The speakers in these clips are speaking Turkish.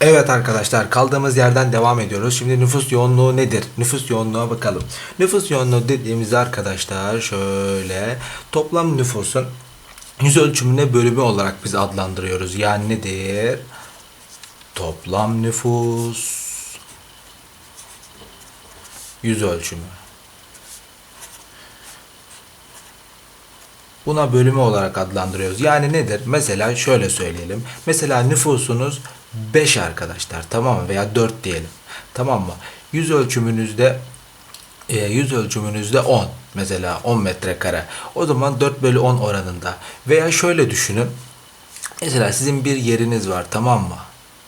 Evet arkadaşlar kaldığımız yerden devam ediyoruz. Şimdi nüfus yoğunluğu nedir? Nüfus yoğunluğuna bakalım. Nüfus yoğunluğu dediğimizde arkadaşlar şöyle toplam nüfusun yüz ölçümüne bölümü olarak biz adlandırıyoruz. Yani nedir? Toplam nüfus yüz ölçümü. Buna bölümü olarak adlandırıyoruz. Yani nedir? Mesela şöyle söyleyelim. Mesela nüfusunuz 5 arkadaşlar tamam mı? Veya 4 diyelim. Tamam mı? Yüz ölçümünüzde e, yüz ölçümünüzde 10 mesela 10 metrekare. O zaman 4 bölü 10 oranında. Veya şöyle düşünün. Mesela sizin bir yeriniz var tamam mı?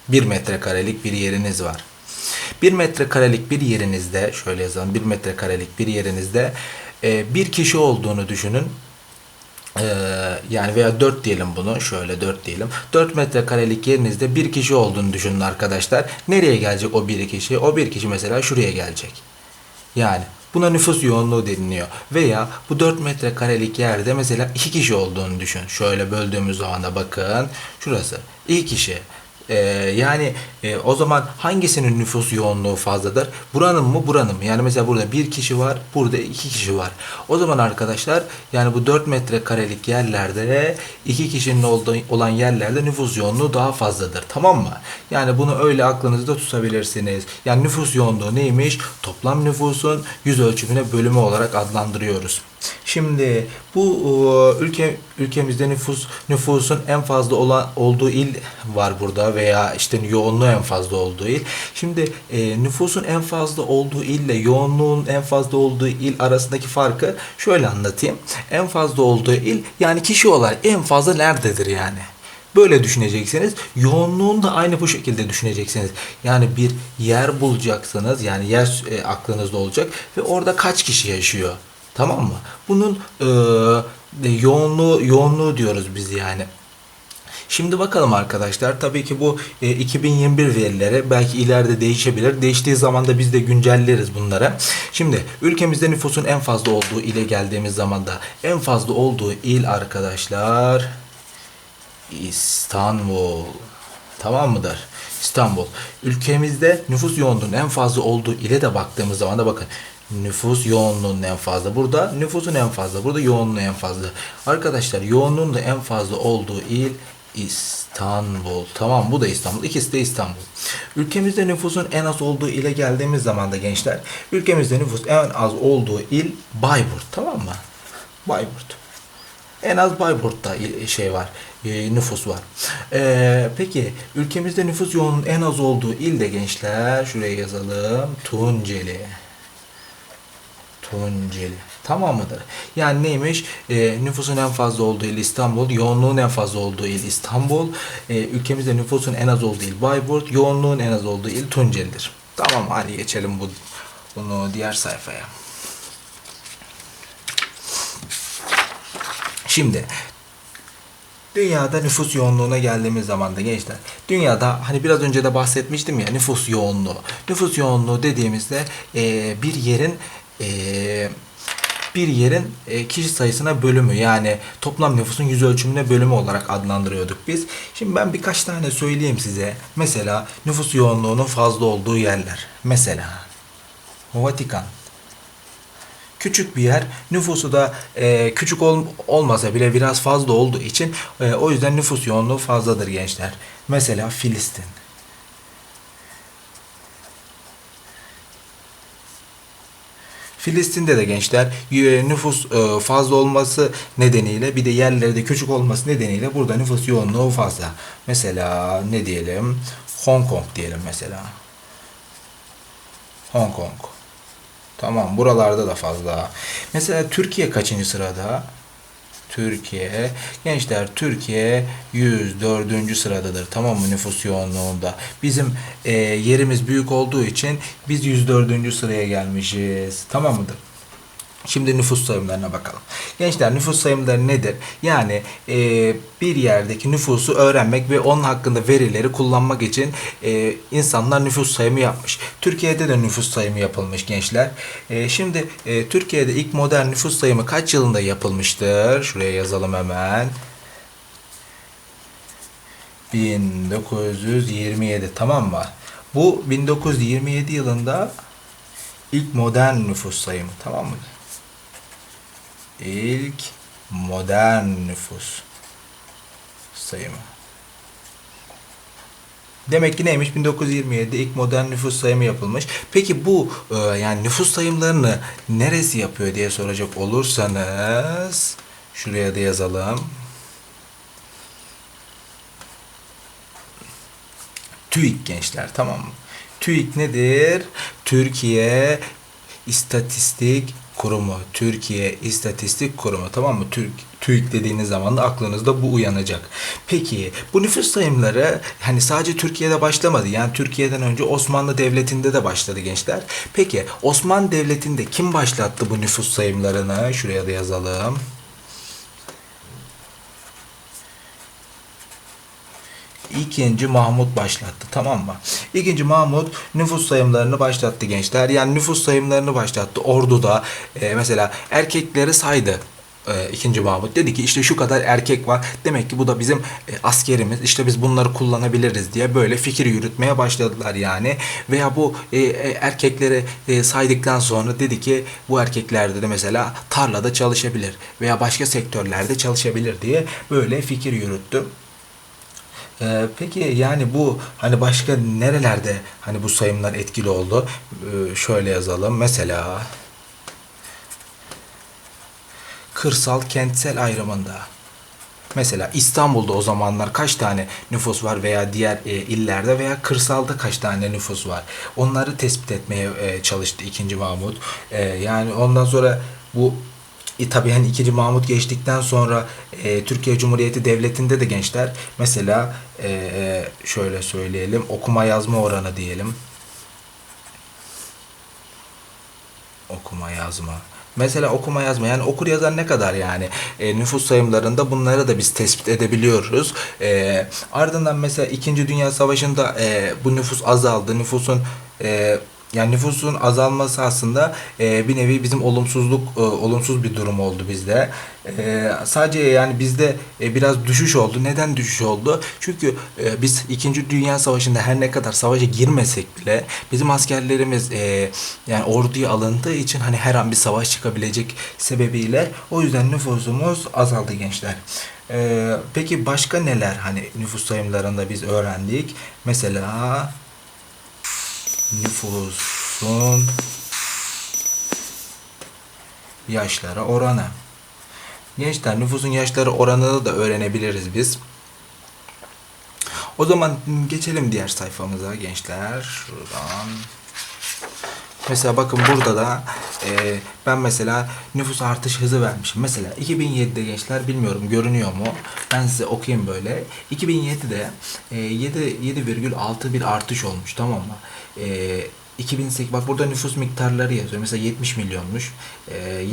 1 metrekarelik bir yeriniz var. 1 metrekarelik bir yerinizde şöyle yazalım 1 metrekarelik bir yerinizde e, bir kişi olduğunu düşünün. Ee, yani veya 4 diyelim bunu. Şöyle 4 diyelim. 4 metrekarelik yerinizde bir kişi olduğunu düşünün arkadaşlar. Nereye gelecek o bir kişi? O bir kişi mesela şuraya gelecek. Yani buna nüfus yoğunluğu deniliyor. Veya bu 4 metrekarelik yerde mesela 2 kişi olduğunu düşün. Şöyle böldüğümüz zaman da bakın. Şurası 2 kişi. Ee, yani e, o zaman hangisinin nüfus yoğunluğu fazladır? Buranın mı buranın mı? Yani mesela burada bir kişi var, burada iki kişi var. O zaman arkadaşlar yani bu 4 metrekarelik yerlerde iki kişinin olduğu, olan yerlerde nüfus yoğunluğu daha fazladır. Tamam mı? Yani bunu öyle aklınızda tutabilirsiniz. Yani nüfus yoğunluğu neymiş? Toplam nüfusun yüz ölçümüne bölümü olarak adlandırıyoruz. Şimdi bu e, ülke ülkemizde nüfus nüfusun en fazla olan olduğu il var burada veya işte yoğunluğu en fazla olduğu il. Şimdi e, nüfusun en fazla olduğu ille yoğunluğun en fazla olduğu il arasındaki farkı şöyle anlatayım. En fazla olduğu il yani kişi olarak en fazla nerededir yani? Böyle düşüneceksiniz. Yoğunluğunu da aynı bu şekilde düşüneceksiniz. Yani bir yer bulacaksınız. Yani yer e, aklınızda olacak ve orada kaç kişi yaşıyor? Tamam mı? Bunun e, yoğunluğu yoğunluğu diyoruz biz yani. Şimdi bakalım arkadaşlar. Tabii ki bu e, 2021 verileri belki ileride değişebilir. Değiştiği zaman da biz de güncelleriz bunlara. Şimdi ülkemizde nüfusun en fazla olduğu ile geldiğimiz zaman da en fazla olduğu il arkadaşlar İstanbul. Tamam mıdır? İstanbul. Ülkemizde nüfus yoğunluğunun en fazla olduğu ile de baktığımız zaman da bakın nüfus yoğunluğunun en fazla. Burada nüfusun en fazla. Burada yoğunluğun en fazla. Arkadaşlar yoğunluğun da en fazla olduğu il İstanbul. Tamam bu da İstanbul. İkisi de İstanbul. Ülkemizde nüfusun en az olduğu ile geldiğimiz zaman da gençler ülkemizde nüfus en az olduğu il Bayburt. Tamam mı? Bayburt. En az Bayburt'ta şey var, e, nüfus var. Ee, peki ülkemizde nüfus yoğunluğunun en az olduğu il de gençler, şuraya yazalım, Tunceli. Tunceli. Tamam mıdır? Yani neymiş? Ee, nüfusun en fazla olduğu il İstanbul, yoğunluğun en fazla olduğu il İstanbul. Ee, ülkemizde nüfusun en az olduğu il Bayburt, yoğunluğun en az olduğu il Tunceli'dir. Tamam hadi geçelim bu bunu diğer sayfaya. Şimdi Dünyada nüfus yoğunluğuna geldiğimiz zaman da gençler, dünyada hani biraz önce de bahsetmiştim ya nüfus yoğunluğu. Nüfus yoğunluğu dediğimizde e, bir yerin e, bir yerin e, kişi sayısına bölümü yani toplam nüfusun yüz ölçümüne bölümü olarak adlandırıyorduk biz. Şimdi ben birkaç tane söyleyeyim size. Mesela nüfus yoğunluğunun fazla olduğu yerler. Mesela Vatikan, küçük bir yer. Nüfusu da e, küçük ol, olmasa bile biraz fazla olduğu için e, o yüzden nüfus yoğunluğu fazladır gençler. Mesela Filistin. Filistin'de de gençler e, nüfus e, fazla olması nedeniyle bir de yerleri de küçük olması nedeniyle burada nüfus yoğunluğu fazla. Mesela ne diyelim? Hong Kong diyelim mesela. Hong Kong. Tamam buralarda da fazla. Mesela Türkiye kaçıncı sırada? Türkiye. Gençler Türkiye 104. sıradadır. Tamam mı nüfus yoğunluğunda? Bizim e, yerimiz büyük olduğu için biz 104. sıraya gelmişiz. Tamam mıdır? Şimdi nüfus sayımlarına bakalım. Gençler nüfus sayımları nedir? Yani e, bir yerdeki nüfusu öğrenmek ve onun hakkında verileri kullanmak için e, insanlar nüfus sayımı yapmış. Türkiye'de de nüfus sayımı yapılmış gençler. E, şimdi e, Türkiye'de ilk modern nüfus sayımı kaç yılında yapılmıştır? Şuraya yazalım hemen. 1927 tamam mı? Bu 1927 yılında ilk modern nüfus sayımı tamam mı? İlk modern nüfus sayımı. Demek ki neymiş? 1927'de ilk modern nüfus sayımı yapılmış. Peki bu e, yani nüfus sayımlarını neresi yapıyor diye soracak olursanız şuraya da yazalım. TÜİK gençler tamam mı? TÜİK nedir? Türkiye İstatistik Kurumu. Türkiye İstatistik Kurumu tamam mı? Türk TÜİK dediğiniz zaman da aklınızda bu uyanacak. Peki bu nüfus sayımları hani sadece Türkiye'de başlamadı. Yani Türkiye'den önce Osmanlı Devleti'nde de başladı gençler. Peki Osmanlı Devleti'nde kim başlattı bu nüfus sayımlarını? Şuraya da yazalım. İkinci Mahmut başlattı tamam mı? İkinci Mahmut nüfus sayımlarını başlattı gençler. Yani nüfus sayımlarını başlattı. Ordu'da e, mesela erkekleri saydı e, ikinci Mahmut dedi ki işte şu kadar erkek var. Demek ki bu da bizim e, askerimiz. İşte biz bunları kullanabiliriz diye böyle fikir yürütmeye başladılar yani. Veya bu e, erkekleri saydıktan sonra dedi ki bu erkeklerde de mesela tarlada çalışabilir veya başka sektörlerde çalışabilir diye böyle fikir yürüttü. Ee, peki yani bu hani başka nerelerde hani bu sayımlar etkili oldu? Ee, şöyle yazalım. Mesela kırsal kentsel ayrımında. Mesela İstanbul'da o zamanlar kaç tane nüfus var veya diğer e, illerde veya kırsalda kaç tane nüfus var? Onları tespit etmeye e, çalıştı 2. Mahmut. E, yani ondan sonra bu e, tabii hani 2. Mahmut geçtikten sonra e, Türkiye Cumhuriyeti Devleti'nde de gençler mesela e, şöyle söyleyelim okuma yazma oranı diyelim. Okuma yazma. Mesela okuma yazma yani okur yazar ne kadar yani e, nüfus sayımlarında bunları da biz tespit edebiliyoruz. E, ardından mesela 2. Dünya Savaşı'nda e, bu nüfus azaldı. Nüfusun e, yani nüfusun azalması aslında e, bir nevi bizim olumsuzluk e, olumsuz bir durum oldu bizde. E, sadece yani bizde e, biraz düşüş oldu. Neden düşüş oldu? Çünkü e, biz 2. Dünya Savaşı'nda her ne kadar savaşa girmesek bile bizim askerlerimiz e, yani orduya alındığı için hani her an bir savaş çıkabilecek sebebiyle o yüzden nüfusumuz azaldı gençler. E, peki başka neler hani nüfus sayımlarında biz öğrendik? Mesela nüfusun yaşları oranı. Gençler nüfusun yaşları oranını da öğrenebiliriz biz. O zaman geçelim diğer sayfamıza gençler. Şuradan. Mesela bakın burada da e, ben mesela nüfus artış hızı vermişim. Mesela 2007'de gençler bilmiyorum görünüyor mu? Ben size okuyayım böyle. 2007'de e, 7 7,6 bir artış olmuş tamam mı? E, 2008 bak burada nüfus miktarları yazıyor. Mesela 70 milyonmuş. E,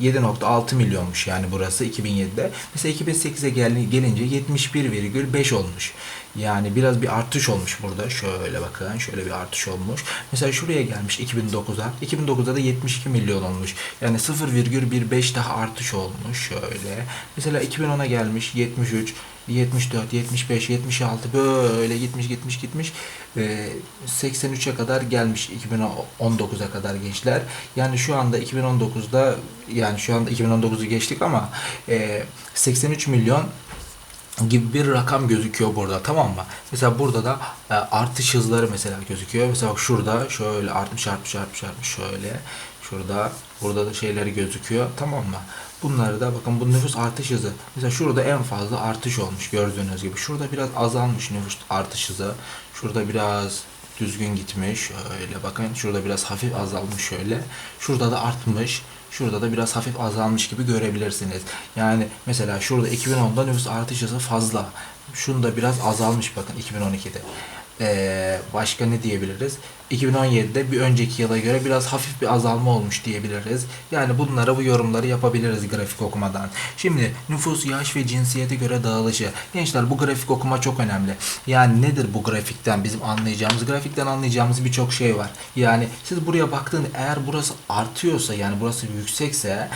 77.6 milyonmuş yani burası 2007'de. Mesela 2008'e gel, gelince 71,5 olmuş. Yani biraz bir artış olmuş burada. Şöyle bakın. Şöyle bir artış olmuş. Mesela şuraya gelmiş 2009'a. 2009'da da 72 milyon olmuş. Yani 0,15 daha artış olmuş. Şöyle. Mesela 2010'a gelmiş 73, 74, 75, 76 böyle gitmiş gitmiş gitmiş. Ee, 83'e kadar gelmiş 2019'a kadar gençler. Yani şu anda 2019'da yani şu anda 2019'u geçtik ama e, 83 milyon gibi bir rakam gözüküyor burada tamam mı? Mesela burada da e, artış hızları mesela gözüküyor. Mesela şurada şöyle artmış artmış artmış artmış şöyle. Şurada burada da şeyleri gözüküyor tamam mı? Bunları da bakın bu nüfus artış hızı. Mesela şurada en fazla artış olmuş gördüğünüz gibi. Şurada biraz azalmış nüfus artış hızı. Şurada biraz düzgün gitmiş. Şöyle bakın şurada biraz hafif azalmış şöyle. Şurada da artmış. Şurada da biraz hafif azalmış gibi görebilirsiniz. Yani mesela şurada 2010'da nüfus artış hızı fazla. Şunda biraz azalmış bakın 2012'de. Ee, başka ne diyebiliriz? 2017'de bir önceki yıla göre biraz hafif bir azalma olmuş diyebiliriz. Yani bunlara bu yorumları yapabiliriz grafik okumadan. Şimdi nüfus, yaş ve cinsiyete göre dağılışı. Gençler bu grafik okuma çok önemli. Yani nedir bu grafikten bizim anlayacağımız? Grafikten anlayacağımız birçok şey var. Yani siz buraya baktığında eğer burası artıyorsa yani burası yüksekse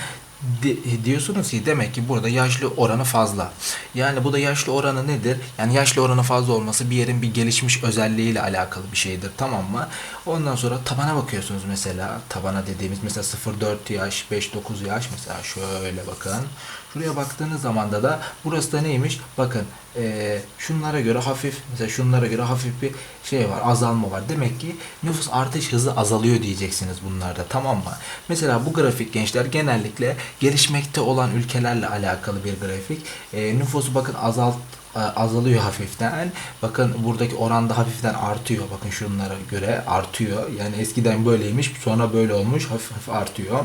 di- diyorsunuz ki demek ki burada yaşlı oranı fazla. Yani bu da yaşlı oranı nedir? Yani yaşlı oranı fazla olması bir yerin bir gelişmiş özelliğiyle alakalı bir şeydir tamam mı? Ondan sonra tabana bakıyorsunuz mesela. Tabana dediğimiz mesela 0-4 yaş, 5-9 yaş mesela şöyle bakın. Şuraya baktığınız zaman da da burası da neymiş? Bakın eee, şunlara göre hafif mesela şunlara göre hafif bir şey var azalma var. Demek ki nüfus artış hızı azalıyor diyeceksiniz bunlarda tamam mı? Mesela bu grafik gençler genellikle gelişmekte olan ülkelerle alakalı bir grafik. Eee, nüfusu bakın azalt e, azalıyor hafiften. Bakın buradaki oranda hafiften artıyor. Bakın şunlara göre artıyor. Yani eskiden böyleymiş sonra böyle olmuş hafif hafif artıyor.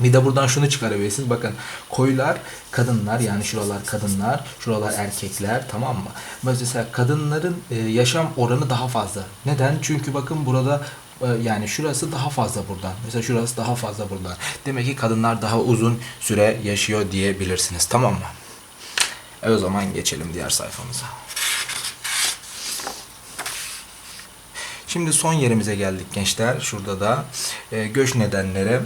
Bir de buradan şunu çıkarabilirsiniz. Bakın koyular kadınlar yani şuralar kadınlar, şuralar erkekler tamam mı? Mesela kadınların e, yaşam oranı daha fazla. Neden? Çünkü bakın burada e, yani şurası daha fazla buradan. Mesela şurası daha fazla buradan. Demek ki kadınlar daha uzun süre yaşıyor diyebilirsiniz. Tamam mı? E o zaman geçelim diğer sayfamıza. Şimdi son yerimize geldik gençler. Şurada da e, göç nedenleri.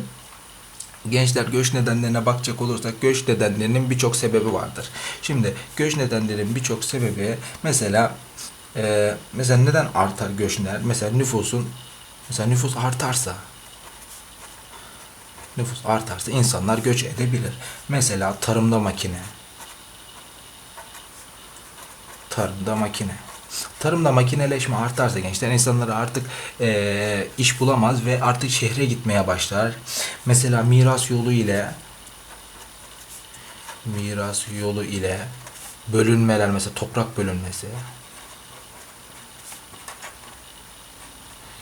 Gençler göç nedenlerine bakacak olursak göç nedenlerinin birçok sebebi vardır. Şimdi göç nedenlerinin birçok sebebi mesela e, mesela neden artar göçler? Mesela nüfusun mesela nüfus artarsa nüfus artarsa insanlar göç edebilir. Mesela tarımda makine tarımda makine. Tarımda makineleşme artarsa gençler insanlar artık eee, iş bulamaz ve artık şehre gitmeye başlar. Mesela miras yolu ile miras yolu ile bölünmeler mesela toprak bölünmesi.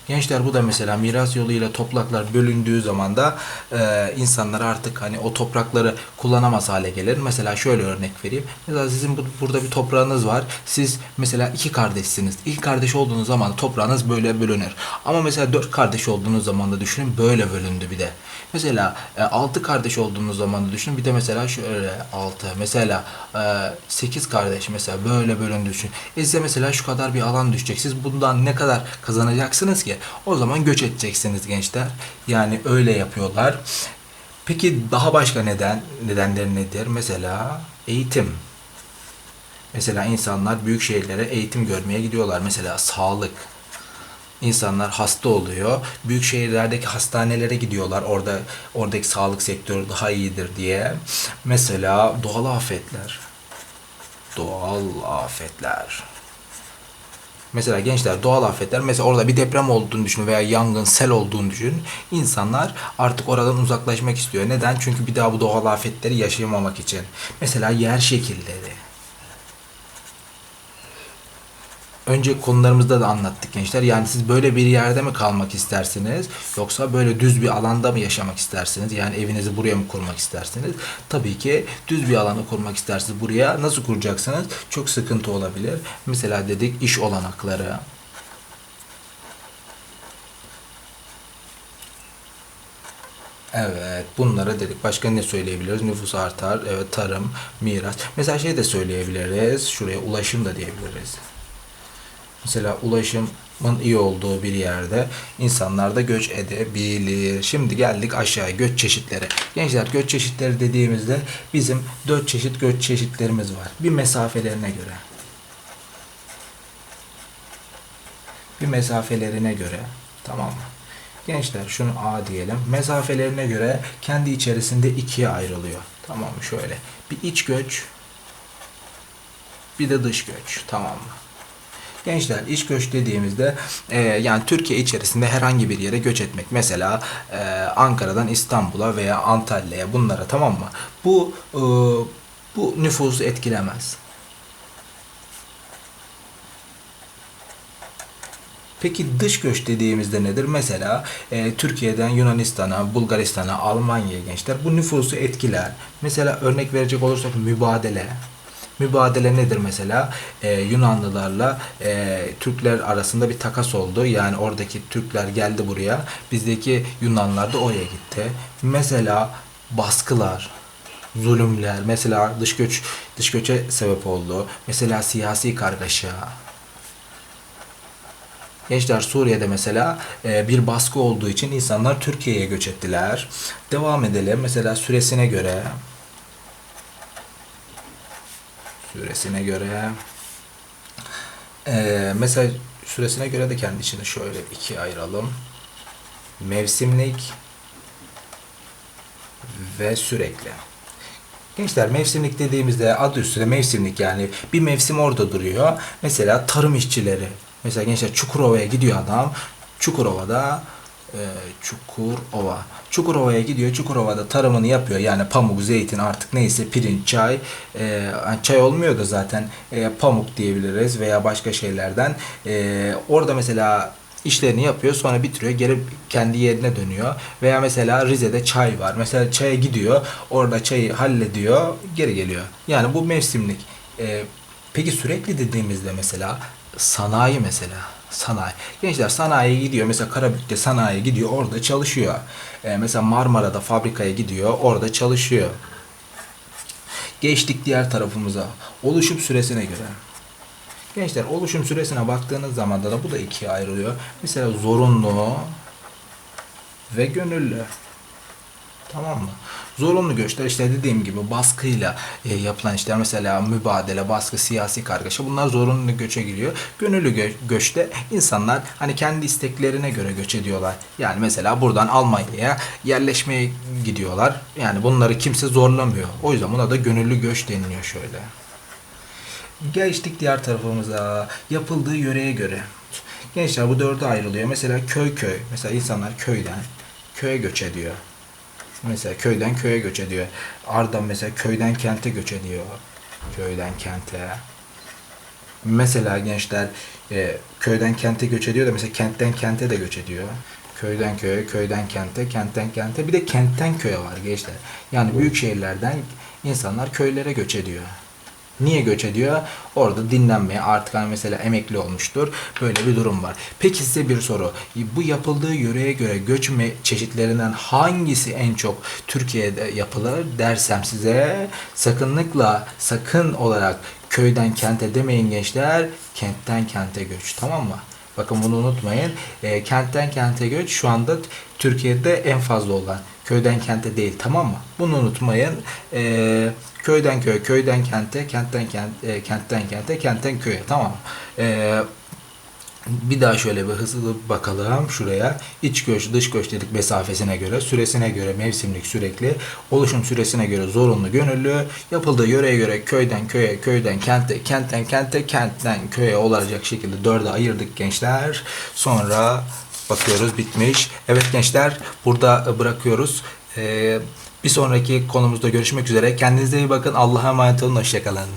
Gençler bu da mesela miras yoluyla topraklar bölündüğü zaman da e, insanlar artık hani o toprakları kullanamaz hale gelir. Mesela şöyle örnek vereyim. Mesela sizin bu- burada bir toprağınız var. Siz mesela iki kardeşsiniz. İki kardeş olduğunuz zaman toprağınız böyle bölünür. Ama mesela dört kardeş olduğunuz zaman da düşünün böyle bölündü bir de. Mesela e, altı kardeş olduğunuz zaman da düşünün bir de mesela şöyle altı. Mesela e, sekiz kardeş mesela böyle bölündü düşün. E size mesela şu kadar bir alan düşecek. Siz bundan ne kadar kazanacaksınız ki? O zaman göç edeceksiniz gençler. Yani öyle yapıyorlar. Peki daha başka neden nedenleri nedir? Mesela eğitim. Mesela insanlar büyük şehirlere eğitim görmeye gidiyorlar. Mesela sağlık. İnsanlar hasta oluyor. Büyük şehirlerdeki hastanelere gidiyorlar. Orada oradaki sağlık sektörü daha iyidir diye. Mesela doğal afetler. Doğal afetler. Mesela gençler doğal afetler mesela orada bir deprem olduğunu düşünün veya yangın, sel olduğunu düşünün. İnsanlar artık oradan uzaklaşmak istiyor. Neden? Çünkü bir daha bu doğal afetleri yaşayamamak için. Mesela yer şekilleri. Önce konularımızda da anlattık gençler. Yani siz böyle bir yerde mi kalmak istersiniz? Yoksa böyle düz bir alanda mı yaşamak istersiniz? Yani evinizi buraya mı kurmak istersiniz? Tabii ki düz bir alanı kurmak istersiniz. Buraya nasıl kuracaksınız? Çok sıkıntı olabilir. Mesela dedik iş olanakları. Evet, bunlara dedik. Başka ne söyleyebiliriz? Nüfus artar, evet tarım, miras. Mesela şey de söyleyebiliriz. Şuraya ulaşım da diyebiliriz. Mesela ulaşımın iyi olduğu bir yerde insanlar da göç edebilir. Şimdi geldik aşağıya göç çeşitleri. Gençler göç çeşitleri dediğimizde bizim dört çeşit göç çeşitlerimiz var. Bir mesafelerine göre. Bir mesafelerine göre. Tamam mı? Gençler şunu A diyelim. Mesafelerine göre kendi içerisinde ikiye ayrılıyor. Tamam mı? Şöyle. Bir iç göç, bir de dış göç. Tamam mı? Gençler iç göç dediğimizde e, yani Türkiye içerisinde herhangi bir yere göç etmek. Mesela e, Ankara'dan İstanbul'a veya Antalya'ya bunlara tamam mı? Bu e, bu nüfusu etkilemez. Peki dış göç dediğimizde nedir? Mesela e, Türkiye'den Yunanistan'a, Bulgaristan'a, Almanya'ya gençler bu nüfusu etkiler. Mesela örnek verecek olursak mübadele. Mübadele nedir mesela? E, Yunanlılarla e, Türkler arasında bir takas oldu. Yani oradaki Türkler geldi buraya. Bizdeki Yunanlar da oraya gitti. Mesela baskılar, zulümler, mesela dış göç dış göçe sebep oldu. Mesela siyasi kargaşa, Gençler Suriye'de mesela e, bir baskı olduğu için insanlar Türkiye'ye göç ettiler. Devam edelim. Mesela süresine göre süresine göre e, mesela süresine göre de kendi içini şöyle ikiye ayıralım. Mevsimlik ve sürekli. Gençler mevsimlik dediğimizde adı üstünde mevsimlik yani bir mevsim orada duruyor. Mesela tarım işçileri. Mesela gençler Çukurova'ya gidiyor adam. Çukurova'da e, Çukurova. Çukurova'ya gidiyor. Çukurova'da tarımını yapıyor. Yani pamuk, zeytin artık neyse pirinç, çay. E, yani çay olmuyor da zaten e, pamuk diyebiliriz veya başka şeylerden. E, orada mesela işlerini yapıyor sonra bitiriyor geri kendi yerine dönüyor veya mesela Rize'de çay var mesela çaya gidiyor orada çayı hallediyor geri geliyor yani bu mevsimlik Ee, peki sürekli dediğimizde mesela sanayi mesela sanayi gençler sanayiye gidiyor mesela Karabük'te sanayiye gidiyor orada çalışıyor Ee, mesela Marmara'da fabrikaya gidiyor orada çalışıyor geçtik diğer tarafımıza oluşum süresine göre Gençler oluşum süresine baktığınız zaman da bu da ikiye ayrılıyor. Mesela zorunlu ve gönüllü. Tamam mı? Zorunlu göçler işte dediğim gibi baskıyla e, yapılan işler mesela mübadele, baskı, siyasi kargaşa bunlar zorunlu göçe giriyor. Gönüllü gö- göçte insanlar hani kendi isteklerine göre göç ediyorlar. Yani mesela buradan Almanya'ya yerleşmeye gidiyorlar. Yani bunları kimse zorlamıyor. O yüzden buna da gönüllü göç deniliyor şöyle. Geçtik diğer tarafımıza. Yapıldığı yöreye göre. Gençler bu dörde ayrılıyor. Mesela köy köy. Mesela insanlar köyden köye göç ediyor. Mesela köyden köye göç ediyor. Arda mesela köyden kente göç ediyor. Köyden kente. Mesela gençler e, köyden kente göç ediyor da mesela kentten kente de göç ediyor. Köyden köye, köyden kente, kentten kente. Bir de kentten köye var gençler. Yani büyük şehirlerden insanlar köylere göç ediyor. Niye göç ediyor? Orada dinlenmeye artık hani mesela emekli olmuştur. Böyle bir durum var. Peki size bir soru. Bu yapıldığı yöreye göre göç me- çeşitlerinden hangisi en çok Türkiye'de yapılır dersem size sakınlıkla sakın olarak köyden kente demeyin gençler. Kentten kente göç. Tamam mı? Bakın bunu unutmayın. E, kentten kente göç şu anda Türkiye'de en fazla olan. Köyden kente değil tamam mı? Bunu unutmayın. E, köyden köye, köyden kente, kentten kent, e, kentten kente, kentten köye tamam mı? E, bir daha şöyle bir hızlı bakalım şuraya. İç göç, dış göç dedik mesafesine göre, süresine göre mevsimlik sürekli, oluşum süresine göre zorunlu gönüllü, yapıldığı yöreye göre köyden köye, köyden kente, kentten kente, kentten köye olacak şekilde dörde ayırdık gençler. Sonra bakıyoruz bitmiş. Evet gençler burada bırakıyoruz. Ee, bir sonraki konumuzda görüşmek üzere. Kendinize iyi bakın. Allah'a emanet olun. Hoşçakalın.